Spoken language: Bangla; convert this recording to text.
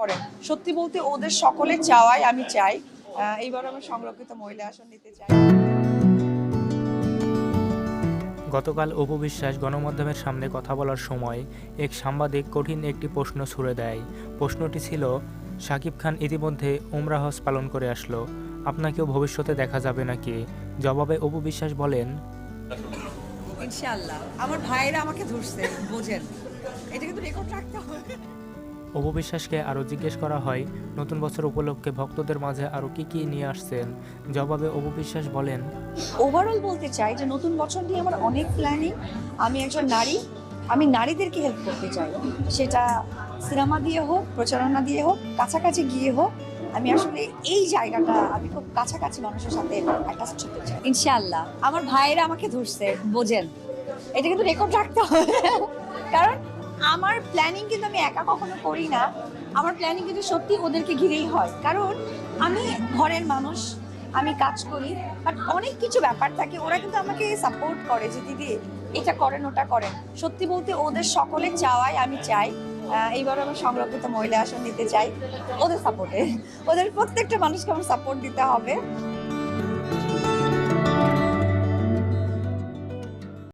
করেন সত্যি বলতে ওদের সকলে চাওয়াই আমি চাই। এইবার আমি সংরক্ষিত মহিলা আসন নিতে চাই। গতকাল অপু বিশ্বাস গণমাধ্যমের সামনে কথা বলার সময় এক সাংবাদিক কঠিন একটি প্রশ্ন ছুড়ে দেয়। প্রশ্নটি ছিল শাকিব খান ইতিমধ্যে উমরা হজ পালন করে আসলো। আপনাকেও ভবিষ্যতে দেখা যাবে নাকি? জবাবে অপু বিশ্বাস বলেন ইনশাআল্লাহ। আমার ভাইরা আমাকে ধরছে বোঝেন। এটা কিন্তু রেকর্ড রাখতে হবে। অপু বিশ্বাসকে আরও জিজ্ঞেস করা হয় নতুন বছর উপলক্ষে ভক্তদের মাঝে আরও কী কী নিয়ে আসছেন? জবাবে অপু বিশ্বাস বলেন ওভারঅল বলতে চাই যে নতুন বছর নিয়ে আমার অনেক প্ল্যানিং আমি একজন নারী আমি নারীদেরকে হেল্প করতে চাই। সেটা সিনেমা দিয়ে হোক প্রচারণা দিয়ে হোক কাছাকাছি গিয়ে হোক আমি আসলে এই জায়গাটা আমি খুব কাছাকাছি মানুষের সাথে অ্যাটাচ হতে চাই। ইনশাআল্লাহ। আমার ভাইয়েরা আমাকে ধরছে বোঝেন। এটা কিন্তু রেকর্ড রাখতে হবে। কারণ আমার প্ল্যানিং কিন্তু আমি একা কখনো করি না। আমার প্ল্যানিং কিন্তু সত্যি ওদেরকে ঘিরেই হয়। কারণ আমি ঘরের মানুষ, আমি কাজ করি বাট অনেক কিছু ব্যাপার থাকে, ওরা কিন্তু আমাকে সাপোর্ট করে যে, দিদি, এটা করেন, ওটা করেন। সত্যি বলতে ওদের সকলে চাওয়াই আমি চাই। এইবার আমি সংরক্ষিত মহিলা আসন নিতে চাই। ওদের সাপোর্টে ওদের প্রত্যেকটা মানুষকে আমার সাপোর্ট দিতে হবে।